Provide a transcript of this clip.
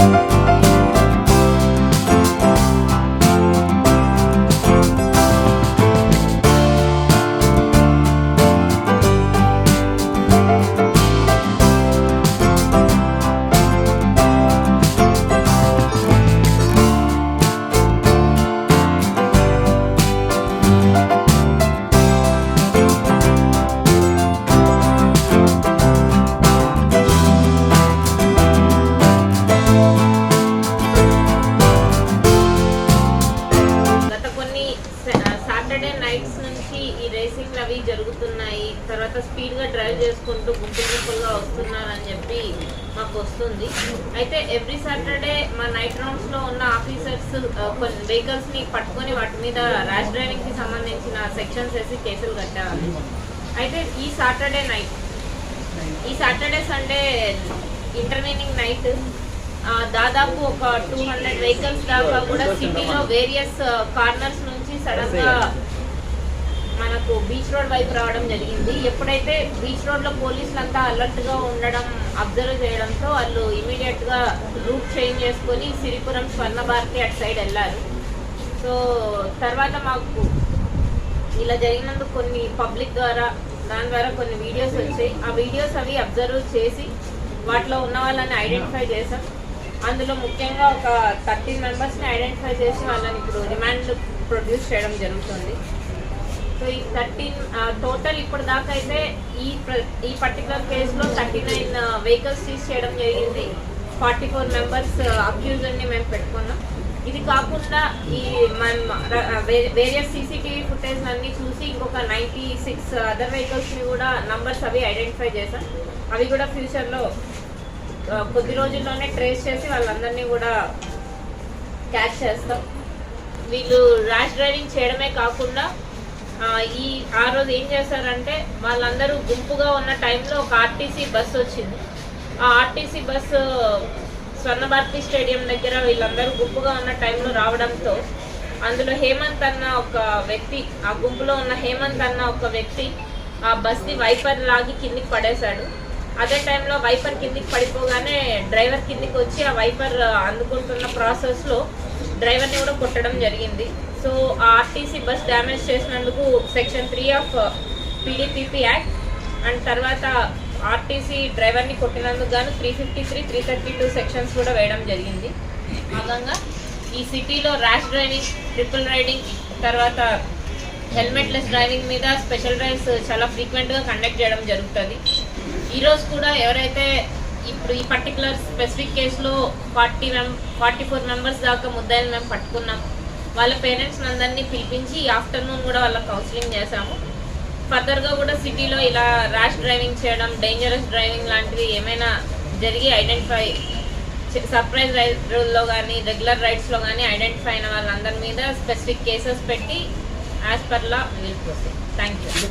you Saturday nights నుంచి ఈ రేసింగ్లు అవి జరుగుతున్నాయి. తర్వాత స్పీడ్గా డ్రైవ్ చేసుకుంటూ గుంపులు గుంపులుగా వస్తున్నారని చెప్పి మాకు వస్తుంది. అయితే ఎవ్రీ సాటర్డే మా నైట్ రౌండ్స్లో ఉన్న ఆఫీసర్స్ కొన్ని వెహికల్స్ని పట్టుకొని వాటి మీద ర్యాష్ డ్రైవింగ్కి సంబంధించిన సెక్షన్స్ వేసి కేసులు కట్టేవాళ్ళు. అయితే ఈ సాటర్డే నైట్ ఈ సాటర్డే సండే ఇంటర్వీనింగ్ నైట్ దాదాపు ఒక టూ హండ్రెడ్ వెహికల్స్ దాకా కూడా సిటీలో వేరియస్ కార్నర్స్ నుంచి సడన్గా మనకు బీచ్ రోడ్ వైపు రావడం జరిగింది. ఎప్పుడైతే బీచ్ రోడ్లో పోలీసులు అంతా అలర్ట్గా ఉండడం అబ్జర్వ్ చేయడంతో వాళ్ళు ఇమీడియట్గా రూట్ చేంజ్ చేసుకొని సిరిపురం స్వర్ణ భారతి అటు సైడ్ వెళ్ళారు. సో తర్వాత మాకు ఇలా జరిగినందుకు కొన్ని పబ్లిక్ ద్వారా దాని ద్వారా కొన్ని వీడియోస్ వచ్చాయి. ఆ వీడియోస్ అవి అబ్జర్వ్ చేసి వాటిలో ఉన్న వాళ్ళని ఐడెంటిఫై చేసాం అందులో ముఖ్యంగా ఒక థర్టీన్ మెంబర్స్ని ఐడెంటిఫై చేసి వాళ్ళని ఇప్పుడు రిమాండ్ ప్రొడ్యూస్ చేయడం జరుగుతుంది. సో ఈ థర్టీన్ టోటల్ ఇప్పుడు దాకా అయితే ఈ ప్ర- ఈ పర్టికులర్ కేసులో థర్టీ నైన్ వెహికల్స్ సీజ్ చేయడం జరిగింది. ఫార్టీ ఫోర్ మెంబర్స్ అక్యూజ్ని మేము పెట్టుకున్నాం. ఇది కాకుండా ఈ వేరియస్ సీసీటీవీ ఫుటేజ్ అన్ని చూసి ఇంకొక నైంటీ సిక్స్ అదర్ వెహికల్స్ని కూడా నంబర్స్ అవి ఐడెంటిఫై చేశాం. అవి కూడా ఫ్యూచర్లో కొద్ది రోజుల్లోనే ట్రేస్ చేసి వాళ్ళందరినీ కూడా క్యాచ్ చేస్తాం. వీళ్ళు ర్యాష్ డ్రైవింగ్ చేయడమే కాకుండా ఈ ఆ రోజు ఏం చేశారంటే వాళ్ళందరూ గుంపుగా ఉన్న టైంలో ఒక ఆర్టీసీ బస్సు వచ్చింది. ఆ RTC bus Swarna Bharati stadium దగ్గర వీళ్ళందరూ గుంపుగా ఉన్న టైంలో రావడంతో అందులో హేమంత్ అన్న ఒక వ్యక్తి ఆ గుంపులో ఉన్న హేమంత్ అన్న ఒక వ్యక్తి ఆ బస్ని వైపర్ లాగి కిందికి పడేశాడు. అదే టైంలో వైపర్ కిందికి పడిపోగానే డ్రైవర్ కిందికి వచ్చి ఆ వైపర్ అందుకుంటున్న ప్రాసెస్లో డ్రైవర్ని కూడా కొట్టడం జరిగింది. సో ఆ ఆర్టీసీ బస్ డ్యామేజ్ చేసినందుకు section three of PDPP act and తర్వాత ఆర్టీసీ డ్రైవర్ని కొట్టినందుకు గాను three fifty three three thirty two sections కూడా వేయడం జరిగింది. భాగంగా ఈ సిటీలో ర్యాష్ డ్రైవింగ్ ట్రిపుల్ రైడింగ్ తర్వాత హెల్మెట్లెస్ డ్రైవింగ్ మీద స్పెషల్ డ్రైవ్స్ చాలా ఫ్రీక్వెంట్గా కండక్ట్ చేయడం జరుగుతుంది. ఈరోజు కూడా ఎవరైతే ఇప్పుడు ఈ పర్టికులర్ స్పెసిఫిక్ కేసులో ఫార్టీ మెం ఫార్టీ ఫోర్ మెంబర్స్ దాకా ముద్దాయిలు మేము పట్టుకున్నాం. వాళ్ళ పేరెంట్స్ అందరినీ పిలిపించి ఆఫ్టర్నూన్ కూడా వాళ్ళ కౌన్సిలింగ్ చేశాము. ఫర్దర్గా కూడా సిటీలో ఇలా ర్యాష్ డ్రైవింగ్ చేయడం డేంజరస్ డ్రైవింగ్ లాంటివి ఏమైనా జరిగి ఐడెంటిఫై సర్ప్రైజ్ రైడ్లో కానీ రెగ్యులర్ రైడ్స్లో కానీ ఐడెంటిఫై అయిన వాళ్ళందరి మీద స్పెసిఫిక్ కేసెస్ పెట్టి as per law will proceed thank you